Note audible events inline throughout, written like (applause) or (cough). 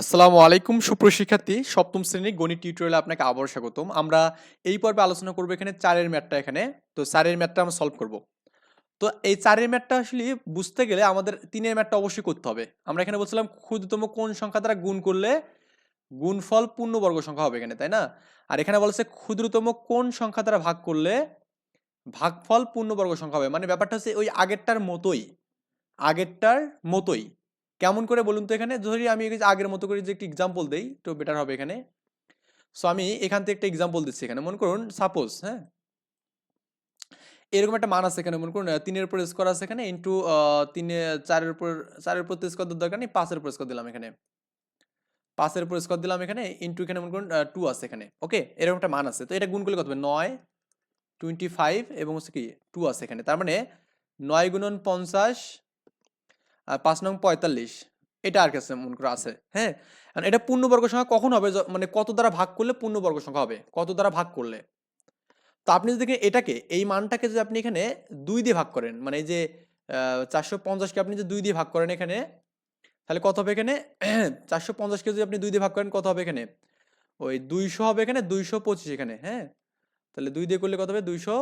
আসসালামু আলাইকুম সুপ্রশিক্ষার্থী সপ্তম শ্রেণির গণিত টিউটোরিয়ালে আপনাকে আবার স্বাগতম। আমরা এই পর্বে আলোচনা করব এখানে চারের ম্যাটটা এখানে। তো চারের ম্যাটটা আমরা সলভ করব। তো এই চারের ম্যাটটা আসলে বুঝতে গেলে আমাদের তিনের ম্যাটটা অবশ্যই করতে হবে। আমরা এখানে বলছিলাম ক্ষুদ্রতম কোন সংখ্যা দ্বারা গুণ করলে গুণফল পূর্ণবর্গ সংখ্যা হবে এখানে, তাই না? আর এখানে বলছে ক্ষুদ্রতম কোন সংখ্যা দ্বারা ভাগ করলে ভাগফল পূর্ণবর্গ সংখ্যা হবে? মানে ব্যাপারটা হচ্ছে ওই আগেরটার মতোই। আগেরটার মতোই। কেমন করে বলুন তো এখানে? ধরি আমি আগের মতো করে যে একটি এক্সাম্পল দেই, তো বেটার হবে এখানে। সো আমি এখান থেকে একটা এক্সাম্পল দিচ্ছি এখানে। মনে করুন সাপোজ হ্যাঁ? এরকম একটা মান আছে এখানে, মনে করুন তিনের উপর স্কোর আছে এখানে ইন্টু তিনে, চারের উপর চারের উপর স্কোর দরকার নেই, পাঁচের উপর স্কোর দিলাম এখানে। পাঁচের উপর স্কোর দিলাম এখানে ইন্টু এখানে মনে করুন টু আছে এখানে। ওকে এরকম একটা মান আছে। তো এটা গুণ করলে কত হবে? নয় টোয়েন্টি ফাইভ এবং হচ্ছে কি টু আছে এখানে। তার মানে নয় গুণন পঞ্চাশ পাঁচ নং পঁয়তাল্লিশ, এটা আর কাছে মনে করে আছে হ্যাঁ? আর এটা পূর্ণবর্গ সংখ্যা কখন হবে? মানে কত দ্বারা ভাগ করলে পূর্ণবর্গ সংখ্যা হবে? কত দ্বারা ভাগ করলে? তো আপনি যদি এটাকে, এই মানটাকে যদি আপনি এখানে দুই দিয়ে ভাগ করেন মানে এই যে চারশো পঞ্চাশকে আপনি যদি দুই দিয়ে ভাগ করেন এখানে, তাহলে কত হবে এখানে? (clears throat) চারশো পঞ্চাশকে যদি আপনি দুই দিয়ে ভাগ করেন, কত হবে এখানে? ওই দুইশো হবে এখানে দুইশো পঁচিশ এখানে হ্যাঁ? তাহলে দুই দিয়ে করলে কত হবে? দুইশো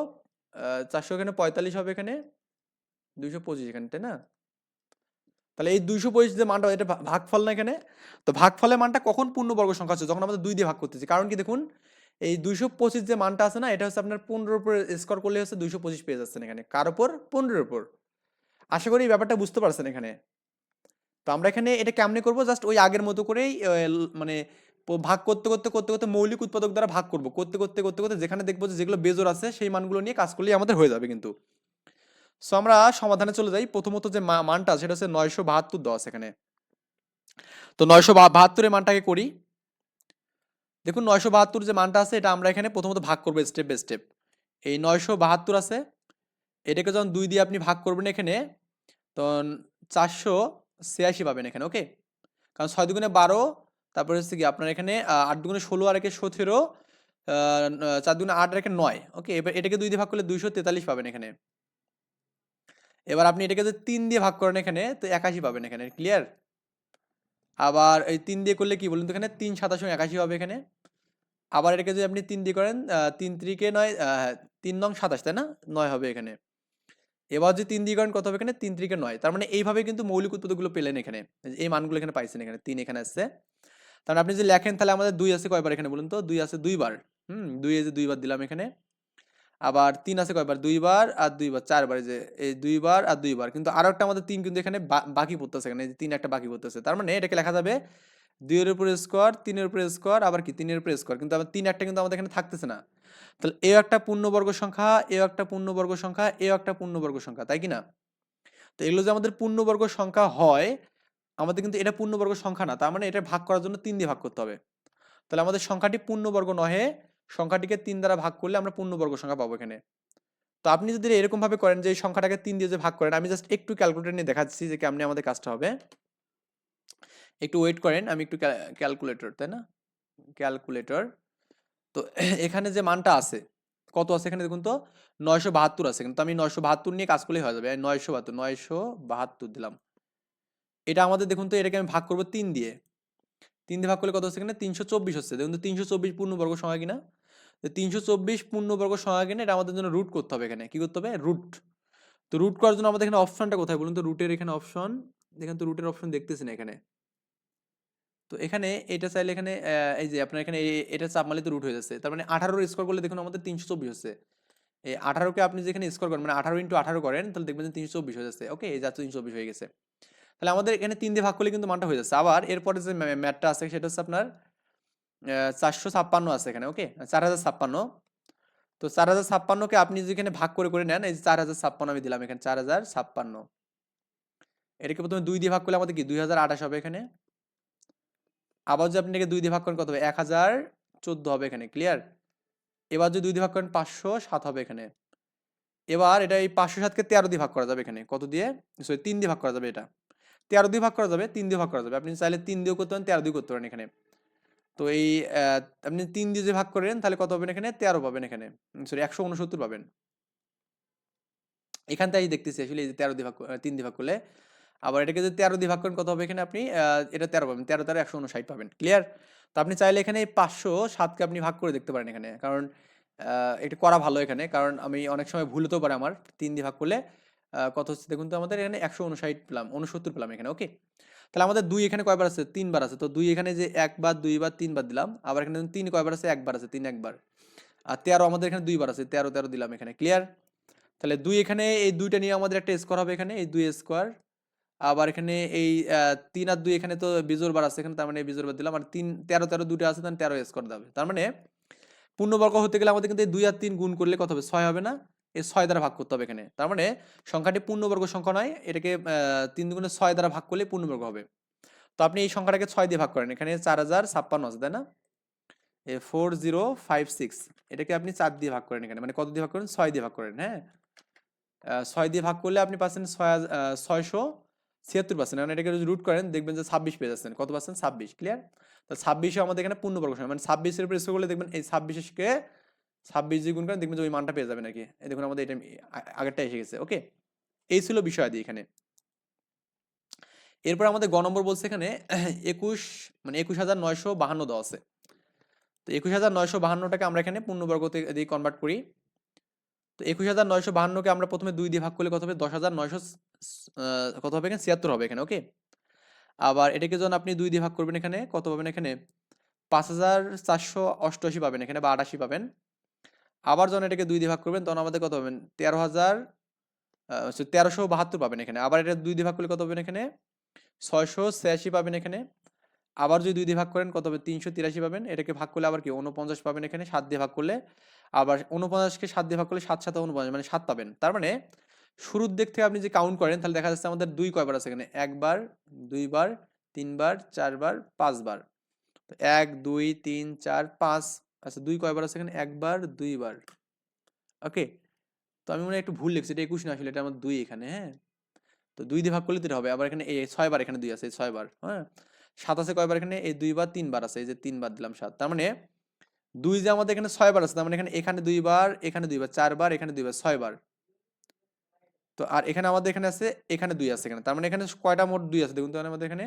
চারশো এখানে পঁয়তাল্লিশ হবে এখানে, দুইশো পঁচিশ এখানে, তাই না? তাহলে এই দুইশো পঁচিশ যে মানটা, এটা ভাগফল না এখানে? তো ভাগফলের মানটা কখন পূর্ণবর্গ সংখ্যা হচ্ছে যখন আমাদের দুই দিয়ে ভাগ করতেছি। কারণ কি দেখুন, এই দুইশো পঁচিশ যে মানটা আছে না, এটা হচ্ছে আপনার পনেরোর উপর স্কোর করলে হচ্ছে দুইশো পঁচিশ পেয়ে যাচ্ছেন এখানে। কার উপর? পনেরোর উপর। আশা করি এই ব্যাপারটা বুঝতে পারছেন এখানে। তো আমরা এখানে এটা কেমনে করব? জাস্ট ওই আগের মতো করেই মানে ভাগ করতে করতে করতে করতে মৌলিক উৎপাদক দ্বারা ভাগ করব। করতে করতে করতে করতে যেখানে দেখব যে যেগুলো বেজোর আছে, সেই মানগুলো নিয়ে কাজ করলেই আমাদের হয়ে যাবে কিন্তু। সো আমরা সমাধানে চলে যাই। প্রথমত যে মানটা, সেটা হচ্ছে নয়শো বাহাত্তর আছে এখানে। তো নয়শো বাহাত্তরের মানটাকে করি। দেখুন, নয়শো বাহাত্তর যে মানটা আছে, এটা আমরা এখানে প্রথমত ভাগ করব স্টেপ বাই স্টেপ এই নয়শো বাহাত্তর আছে, এটাকে যখন দুই দিয়ে আপনি ভাগ করবেন এখানে, তখন চারশো ছিয়াশি পাবেন এখানে ওকে কারণ ছয় দুগুণে বারো, তারপরে হচ্ছে কি, আপনার এখানে আট দুগুণে ষোলো আর একে সতেরো চার দুগুণে আট আর একে নয় ওকে এবার এটাকে দুই দিয়ে ভাগ করলে দুইশো তেতাল্লিশ পাবেন এখানে। এবার আপনি এটাকে যদি তিন দিয়ে ভাগ করেন এখানে, তো একাশি পাবেন এখানে ক্লিয়ার আবার এই তিন দিয়ে করলে কি বলুন তো এখানে? তিন সাতাশ একাশি হবে এখানে। আবার এটাকে যদি আপনি তিন দিয়ে করেন তিন ত্রিকে নয় তিন নং সাতাশ, তাই না? নয় হবে এখানে। এবার যদি তিন দিয়ে করেন, কত হবে এখানে? তিন ত্রিকে নয়। তার মানে এইভাবে কিন্তু মৌলিক উৎপাদকগুলো পেলেন এখানে। এই মানগুলো এখানে পাইছেন এখানে, তিন এখানে আসছে। তার মানে আপনি যদি লেখেন, তাহলে আমাদের দুই আছে কয়বার এখানে বলুন তো? দুই আছে দুইবার। হুম, দুই যে দুইবার দিলাম এখানে। আবার তিন আছে কয়বার? দুইবার আর দুইবার, চারবার যে, এই দুইবার আর দুইবার। কিন্তু আরও একটা আমাদের তিন কিন্তু এখানে বাকি পড়তেছে এখানে তিন একটা বাকি পড়তেছে। তার মানে এটাকে লেখা যাবে দুইয়ের উপরে স্কোয়ার তিনের উপরে স্কোয়ার আবার কি তিনের উপরে স্কোয়ার কিন্তু আমার তিন একটা কিন্তু আমাদের এখানে থাকতেছে না। তাহলে এও একটা পূর্ণবর্গ সংখ্যা, এও একটা পূর্ণবর্গ সংখ্যা, এও একটা পূর্ণবর্গ সংখ্যা, তাই কি না তো এগুলো যে আমাদের পূর্ণবর্গ সংখ্যা হয়, আমাদের কিন্তু এটা পূর্ণবর্গ সংখ্যা না। তার মানে এটা ভাগ করার জন্য তিন দিয়ে ভাগ করতে হবে। তাহলে আমাদের সংখ্যাটি পূর্ণবর্গ নহে সংখ্যাটিকে তিন দ্বারা ভাগ করলে আমরা পূর্ণবর্গ সংখ্যা পাবো এখানে। তো আপনি যদি এরকমভাবে করেন যে এই সংখ্যাটাকে তিন দিয়ে যে ভাগ করেন, আমি জাস্ট একটু ক্যালকুলেটর নিয়ে দেখাচ্ছি যে কেমনে আমাদের কাজটা হবে। একটু ওয়েট করেন, আমি একটু ক্যালকুলেটর তাই না? ক্যালকুলেটর তো (clears throat) এখানে যে মানটা আছে, কত আছে এখানে দেখুন তো? নয়শো বাহাত্তর আছে, কিন্তু আমি নয়শো বাহাত্তর নিয়ে কাজ করলেই হয়ে যাবে। নয়শো বাহাত্তর নয়শো বাহাত্তর দিলাম। এটা আমাদের দেখুন তো, এটাকে আমি ভাগ করব তিন দিয়ে। তিন দিয়ে ভাগ করলে কত হচ্ছে এখানে? তিনশো চব্বিশ হচ্ছে। দেখুন তো, তিনশো চব্বিশ পূর্ণবর্গ সংখ্যা কিনা? তিনশো চব্বিশ পূর্ণবর্গ সংখ্যা এটা আমাদের জন্য রুট করতে হবে এখানে। কি করতে হবে? রুট তো রুট করার জন্য আমাদের এখানে অপশনটা কোথায় বলুন তো? রুটের এখানে অপশন দেখেন তো রুটের অপশন দেখতেছি না এখানে। তো এখানে এটা চাইলে এখানে এই যে আপনার এখানে এটা চাপ মারলে তো রুট হয়ে যাচ্ছে। তার মানে আঠারোর স্কোর করলে দেখুন আমাদের তিনশো চব্বিশ হচ্ছে। এই আঠারোকে আপনি যেখানে স্কোর করেন মানে আঠারো ইন্টু আঠারো করেন, তাহলে দেখবেন যে তিনশো চব্বিশ হয়ে যাচ্ছে। ওকে এই যাচ্ছে তিনশো চব্বিশ হয়ে গেছে। তাহলে আমাদের এখানে তিন দিয়ে ভাগ করলে কিন্তু মানটা হয়ে যাচ্ছে। আবার এরপরে যে ম্যাটটা আছে সেটা হচ্ছে আপনার চারশো ছাপ্পান্ন আছে এখানে ওকে চার হাজার ছাপ্পান্ন। তো চার হাজার ছাপ্পান্নকে আপনি যেখানে ভাগ করে করে নেন, এই যে চার হাজার ছাপ্পান্ন আমি দিলাম এখানে, চার হাজার ছাপ্পান্ন। এটাকে প্রথমে দুই দিয়ে ভাগ করলে আমাদের কি? দুই হাজার আঠাশ হবে এখানে। আবার যদি আপনি এটাকে দুই দিয়ে ভাগ করেন কত হবে? এক হাজার চোদ্দ হবে এখানে ক্লিয়ার এবার যদি দুই দিয়ে ভাগ করেন পাঁচশো সাত হবে এখানে। এবার এটা এই পাঁচশো সাতকে তেরো দিয়ে ভাগ করা যাবে এখানে, কত দিয়ে? সরি, তিন দিয়ে ভাগ করা যাবে এটা। তেরো দিয়ে ভাগ করা যাবে, তিন দিয়ে ভাগ করা যাবে। আপনি চাইলে তিন দিয়েও করতে পারেন, তেরো দিয়ে করতে পারেন এখানে। তো এই আপনি তিন দিয়ে যে ভাগ করেন তাহলে কত পাবেন এখানে? তেরো পাবেন এখানে। সরি একশো উনসত্তর পাবেন। এখান থেকে দেখতেছি আসলে এই যে তেরো দিয়ে ভাগ তিন দিয়ে ভাগ করলে। আবার এটাকে যদি তেরো দিয়ে ভাগ করেন, কত হবে এখানে আপনি? এটা তেরো পাবেন। তেরো তেরো একশো উনষাট পাবেন। ক্লিয়ার তো আপনি চাইলে এখানে এই পাঁচশো সাতকে আপনি ভাগ করে দেখতে পারেন এখানে। কারণ এটা করা ভালো এখানে। কারণ আমি অনেক সময় ভুল হতেও পারে আমার। তিন দিয়ে ভাগ করলে কত হচ্ছে? দেখুন তো আমাদের এখানে একশো উনষাট পেলাম উনসত্তর পেলাম এখানে ওকে তাহলে আমাদের দুই এখানে কয়বার আছে? তিনবার আছে। তো দুই এখানে যে একবার, দুইবার, তিনবার দিলাম, আবার এখানে তিন কয়বার আছে? একবার আছে, তিন একবার। আর তেরো আমাদের এখানে দুইবার আছে, তেরো তেরো দিলাম এখানে ক্লিয়ার তাহলে দুই এখানে এই দুইটা নিয়ে আমাদের একটা স্কোয়ার হবে এখানে, এই দুই স্কোয়ার আবার এখানে এই তিন আর দুই এখানে তো বিজোর বার আছে এখানে, তার মানে বিজোর বার দিলাম, আর তিন, তেরো তেরো দুটো আছে, তাহলে তেরো স্কোয়ার দেবে তার মানে পূর্ণবর্গ হতে গেলে আমাদের কিন্তু এই দুই আর তিন গুণ করলে কত হবে? ছয় হবে না? এই ছয় দ্বারা ভাগ করতে হবে এখানে। তার মানে সংখ্যাটি পূর্ণবর্গ সংখ্যা নয়, এটাকে তিন দুগুণে ছয় দ্বারা ভাগ করলে পূর্ণবর্গ হবে। তো আপনি এই সংখ্যাটাকে ছয় দিয়ে ভাগ করেন, এখানে চার হাজার ছাপ্পান্ন আছে, তাই না? ফোর জিরো ফাইভ সিক্স, এটাকে আপনি চার দিয়ে ভাগ করেন এখানে মানে কত দিয়ে ভাগ করেন? ছয় দিয়ে ভাগ করেন হ্যাঁ? ছয় দিয়ে ভাগ করলে আপনি পাচ্ছেন ছয় ছয়শো ছিয়াত্তর পার্সেন্ট মানে এটাকে রুট করেন, দেখবেন যে ছাব্বিশ পেয়ে যাচ্ছেন, কত পার্সেন্ট ছাব্বিশ ক্লিয়ার তো ছাব্বিশে আমাদের এখানে পূর্ণবর্গ সংখ্যা মানে ছাব্বিশের উপর স্কোর করলে দেখবেন এই ছাব্বিশকে ছাব্বিশ দিয়ে গুণ করেন, দেখবেন যে ওই মানটা পেয়ে যাবেন নাকি দেখুন আমাদের এটা আগেরটা এসে গেছে ওকে এই ছিল বিষয় দিয়ে এখানে। এরপর আমাদের গ নম্বর বলছে এখানে, (clears throat) একুশ মানে একুশ হাজার নয়শো বাহান্ন দেওয়া আছে। তো একুশ হাজার নয়শো বাহান্নটাকে আমরা এখানে পূর্ণবর্গতে দিয়ে কনভার্ট করি। তো একুশ হাজার নয়শো বাহান্নকে আমরা প্রথমে দুই দিয়ে ভাগ করলে কত হবে? দশ হাজার নয়শো কত হবে এখানে? ছিয়াত্তর হবে এখানে ওকে আবার এটাকে যখন আপনি দুই দিয়ে ভাগ করবেন এখানে, কত পাবেন এখানে? পাঁচ হাজার চারশো অষ্টআশি পাবেন এখানে, বা আটাশি পাবেন। আবার যখন এটাকে দুই দিয়ে ভাগ করবেন, তখন আমাদের কত পাবেন? তেরো হাজার তেরোশো বাহাত্তর পাবেন এখানে। আবার এটা দুই দিয়ে ভাগ করলে কত পাবেন এখানে? ছয়শো ছিয়াশি পাবেন এখানে। আবার যদি দুই দিয়ে ভাগ করেন, কত হবে তিনশো তিরাশি পাবেন। এটাকে ভাগ করলে আবার কি? উনপঞ্চাশ পাবেন এখানে, সাত দিয়ে ভাগ করলে। আবার উনপঞ্চাশকে সাত দিয়ে ভাগ করলে সাত সাথে উনপঞ্চাশ মানে সাত পাবেন। তার মানে শুরুর দিক থেকে আপনি যে কাউন্ট করেন, তাহলে দেখা যাচ্ছে আমাদের দুই কয়বার আছে এখানে? একবার, দুইবার, তিনবার, চারবার, পাঁচবার। এক, দুই, তিন, চার, পাঁচ। আচ্ছা দুই কয়বার আছে এখানে? একবার, দুইবার। ওকে, তো আমি মনে একটু ভুল লিখছি, এটা একুশ না আসলে, এটা আমার দুই এখানে হ্যাঁ? তো দুই দিয়ে ভাগ করলে তো হবে, আবার এখানে এই ছয়বার এখানে দুই আছে ছয়বার হ্যাঁ? সাত আছে কয়বার এখানে? এই দুইবার, তিনবার আছে, এই যে তিনবার দিলাম সাত, তার মানে দুই যে আমাদের এখানে ছয়বার আছে, তার মানে এখানে এখানে দুইবার এখানে দুইবার, চারবার, এখানে দুইবার, ছয়বার। তো আর এখানে আমাদের এখানে আছে, এখানে দুই আছে এখানে, তার মানে এখানে কয়টা মোট দুই আছে? দেখুন তো আমাদের এখানে।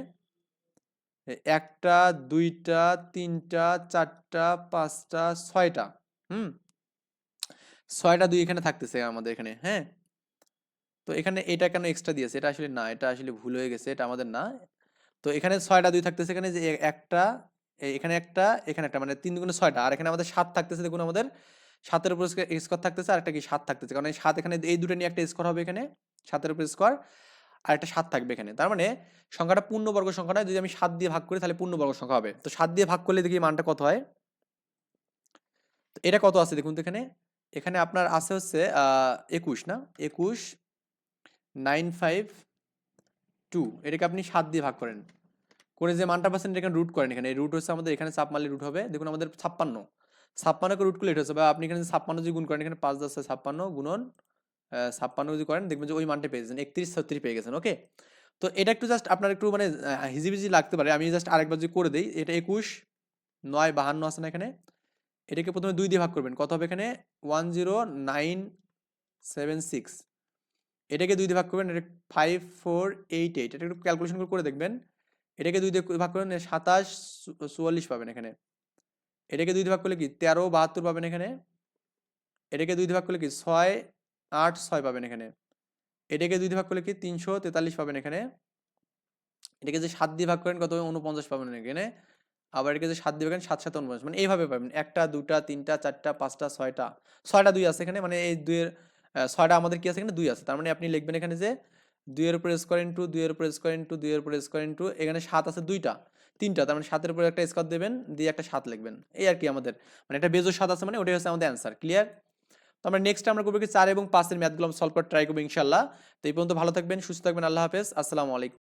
একটা, দুইটা, তিনটা, চারটা, পাঁচটা, ছয়টা। হুম? ছয়টা দুই এখানে থাকতেছে আমাদের এখানে হ্যাঁ? তো এখানে এটা কেন এক্সট্রা দিয়েছে? এটা আসলে না, এটা আসলে ভুল হয়ে গেছে, এটা আমাদের না। তো এখানে ছয়টা দুই থাকতেছে এখানে যে একটা এখানে একটা এখানে একটা মানে তিন দুগুণে ছয়টা। আর এখানে আমাদের সাত থাকতেছে দেখুন আমাদের। সাতের উপর স্কোয়ার থাকতেছে আর একটা কি সাত থাকতেছে? কারণ এই সাত এখানে, এই দুটো নিয়ে একটা স্কোয়ার হবে এখানে, সাতের উপর স্কোয়ার আর একটা সাত থাকবে এখানে। তার মানে সংখ্যাটা পূর্ণবর্গ সংখ্যা নয় যদি আমি সাত দিয়ে ভাগ করি তাহলে পূর্ণবর্গ সংখ্যা হবে। তো সাত দিয়ে ভাগ করলে দেখি মানটা কত হয়? এটা কত আছে দেখুন তো এখানে? এখানে আপনার আছে হচ্ছে একুশ না? একুশ, নাইন ফাইভ, টু। এটাকে আপনি সাত দিয়ে ভাগ করেন। করে যে মানটা পাচ্ছেন এখানে রুট করেন এখানে। রুট হচ্ছে আমাদের এখানে চাপ মারলে রুট হবে। দেখুন আমাদের ছাপ্পান্ন। ছাপ্পান্নকে রুট করলে এটা হচ্ছে, বা আপনি এখানে ছাপ্পান্ন যদি গুণ করেন, এখানে পাঁচ দশ ছাপ্পান্ন গুণন ছাপ্পান্ন যদি করেন, দেখবেন যে ওই মানটা পেয়ে গেছেন, একত্রিশ ছত্রিশ পেয়ে গেছেন ওকে তো এটা একটু জাস্ট আপনার একটু মানে হিজিবিজি লাগতে পারে। আমি জাস্ট আরেকবার যদি করে দিই, এটা একুশ, নয়, বাহান্ন আছে না এখানে? এটাকে প্রথমে দুই দিয়ে ভাগ করবেন। কত হবে এখানে? One zero nine seven six. এটাকে দুই দিয়ে ভাগ করবেন, এটা ফাইভ ফোর এইট এইট। এটা একটু ক্যালকুলেশন করে দেখবেন। এটাকে দুই দিয়ে ভাগ করবেন সাতাশ চুয়াল্লিশ পাবেন এখানে। এটাকে দুই দিয়ে ভাগ করলে কি? তেরো বাহাত্তর পাবেন এখানে। এটাকে দুই দিয়ে ভাগ করলে কি? ছয় আট, ছয় পাবেন এখানে। এটাকে দুই ভাগ করলে কি? তিনশো তেতাল্লিশ পাবেন এখানে। এটাকে যে সাত দিয়ে ভাগ করেন, কত উনপঞ্চাশ পাবেন এখানে। আবার এটাকে যে সাত দিয়ে ভাগ সাত সাত উনপঞ্চাশ। মানে এইভাবে পাবেন। একটা, দুটা, তিনটা, চারটা, পাঁচটা, ছয়টা। ছয়টা দুই আছে এখানে। মানে এই দুইয়ের ছয়টা আমাদের কি আছে এখানে? দুই আছে। তার মানে আপনি লিখবেন এখানে যে দুইয়ের উপর স্কোয়ার ইন্টু দুইয়ের উপর স্কোয়ার ইন্টু দুইয়ের উপর স্কোয়ার ইন্টু এখানে সাত আছে দুইটা। তিনটা। তার মানে সাতের উপর একটা স্কোয়ার দেবেন, দিয়ে একটা সাত লিখবেন। এই আর কি আমাদের। মানে একটা বেজোর সাত আছে মানে ওটাই হচ্ছে আমাদের অ্যান্সার ক্লিয়ার তো আমরা নেক্সট আমরা করব কি চার এবং পাঁচের ম্যাথগুলো সলভ করে ট্রাই করব ইনশাল্লাহ তো এই পর্যন্ত ভালো থাকবেন, সুস্থ থাকবেন, আল্লাহ হাফেজ। আসসালামু আলাইকুম।